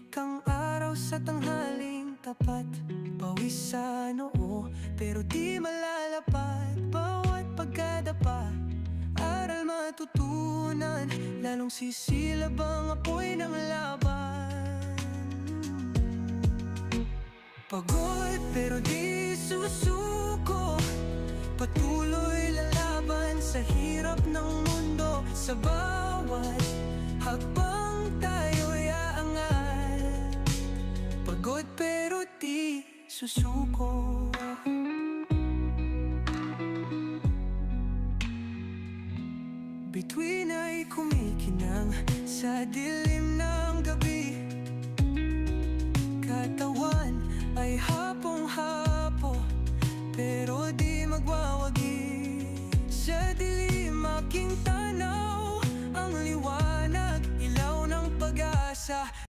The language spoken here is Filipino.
Malamig ang araw sa tanghaling tapat. Pawis sa noo pero di malalapat. Bawat pagkadapa Aral matutunan. Lalong sisilab ang apoy ng laban. Pagod pero di susuko. Patuloy lalaban sa hirap ng mundo. Sa pagod pero di susuko Between ay kumikinang sa dilim ng gabi. Katawan ay hapong-hapo pero di magwawagi. Sa dilim aking tanaw ang liwanag, ilaw ng pag-asa.